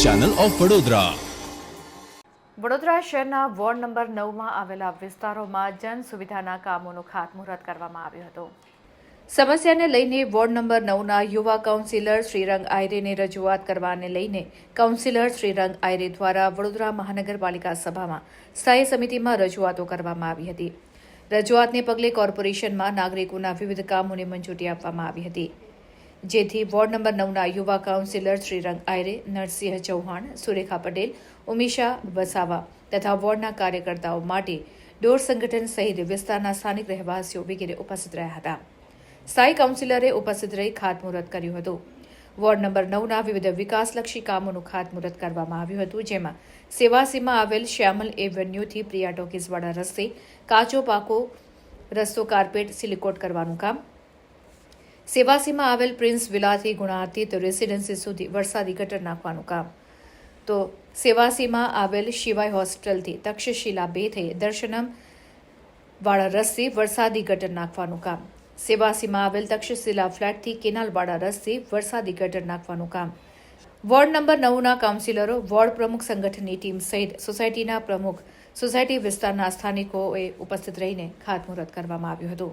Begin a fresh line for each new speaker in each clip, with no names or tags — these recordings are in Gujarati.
Channel of Vadodara.
વડોદરા શહેરના વોર્ડ નંબર નવમાં આવેલા વિસ્તારોમાં જન સુવિધાના કામોનું ખાતમુહૂર્ત કરવામાં આવ્યું હતું. સમસ્યાને લઈને વોર્ડ નંબર નવના યુવા કાઉન્સિલર શ્રીરંગ આયરેને રજૂઆત કરવાને લઈને કાઉન્સિલર શ્રીરંગ આયરે દ્વારા વડોદરા મહાનગરપાલિકા સભામાં સ્થાયી સમિતિમાં રજૂઆતો કરવામાં આવી હતી. રજૂઆતને પગલે કોર્પોરેશનમાં નાગરિકોના વિવિધ કામોને મંજૂરી આપવામાં આવી હતી. જેથી વોર્ડ નંબર નવના યુવા કાઉન્સિલર શ્રીરંગ આયરે, નરસિંહ ચૌહાણ, સુરેખા પટેલ ઉમિશા વસાવા તથા વોર્ડના કાર્યકર્તાઓ માટે ડોર સંગઠન સહિત વિસ્તારના સ્થાનિક રહેવાસીઓ વગેરે ઉપસ્થિત રહ્યા હતા. સ્થાયી કાઉન્સિલરે ઉપસ્થિત રહી ખાતમુહૂર્ત કર્યું હતું. વોર્ડ નંબર નવના વિવિધ વિકાસલક્ષી કામોનું ખાતમુહૂર્ત કરવામાં આવ્યું હતું, જેમાં સેવાસીમાં આવેલ શ્યામલ એવન્યુથી પ્રિયા ટોકીઝવાડા રસ્તે કાચો પાકો, રસ્તો, કાર્પેટ સિલિકોટ કરવાનું કામ સેવાસીમાં આવેલ પ્રિન્સ વિલાથી ગુણાતીત રેસિડેન્સી સુધી વરસાદી ગટર નાખવાનું કામ. તો સેવાસીમાં આવેલ શિવાય હોસ્ટેલથી તક્ષશિલા બે થઈ દર્શનમ વાળા રસ્તે વરસાદી ગટર નાખવાનું કામ. સેવાસીમાં આવેલ તક્ષશિલા ફ્લેટથી કેનાલવાળા રસ્તે વરસાદી ગટર નાખવાનું કામ. વોર્ડ નંબર નવના કાઉન્સિલરો, વોર્ડ પ્રમુખ સંગઠનની ટીમ સહિત સોસાયટીના પ્રમુખ, સોસાયટી વિસ્તારના સ્થાનિકોએ ઉપસ્થિત રહીને ખાતમુહૂર્ત કરવામાં આવ્યું હતું.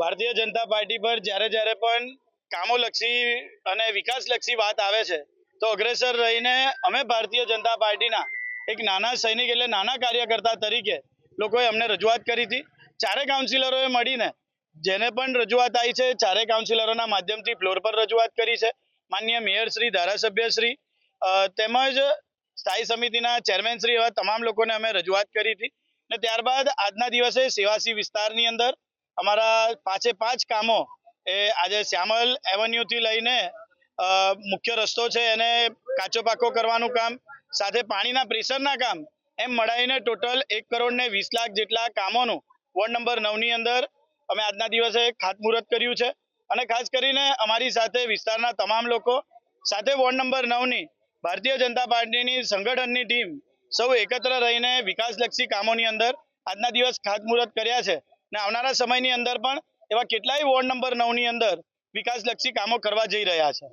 ભારતીય જનતા પાર્ટી પર જ્યારે જ્યારે પણ કામોલક્ષી અને વિકાસલક્ષી વાત આવે છે, તો અગ્રેસર રહીને અમે ભારતીય જનતા પાર્ટીના એક નાના સૈનિક એટલે નાના કાર્યકર્તા તરીકે લોકોએ અમને રજૂઆત કરી હતી. ચારે કાઉન્સિલરોએ મળીને જેને પણ રજૂઆત આવી છે, ચારે કાઉન્સિલરોના માધ્યમથી ફ્લોર પર રજૂઆત કરી છે. માન્ય મેયર શ્રી, ધારાસભ્ય શ્રી તેમજ સ્થાયી સમિતિના ચેરમેન શ્રી એવા તમામ લોકોને અમે રજૂઆત કરી હતી. ને ત્યારબાદ આજના દિવસે સેવાસી વિસ્તારની અંદર અમારા પાંચે પાંચ કામો એ આજે શ્યામલ એવન્યુથી લઈને મુખ્ય રસ્તો છે એને કાચો પાકો કરવાનું કામ, સાથે પાણીના પ્રેશરના કામ, એમ મળાઈને ટોટલ એક કરોડ ને વીસ લાખ જેટલા કામોનું વોર્ડ નંબર નવની અંદર અમે આજના દિવસે ખાતમુહૂર્ત કર્યું છે. અને ખાસ કરીને અમારી સાથે વિસ્તારના તમામ લોકો, સાથે વોર્ડ નંબર નવની ભારતીય જનતા પાર્ટીની સંગઠનની ટીમ સૌ એકત્ર રહીને વિકાસલક્ષી કામોની અંદર આજના દિવસ ખાતમુહૂર્ત કર્યા છે. ને આવનારા સમયની અંદર પણ એવા કેટલાય વોર્ડ નંબર નવની અંદર વિકાસલક્ષી કામો કરવા જઈ રહ્યા છે.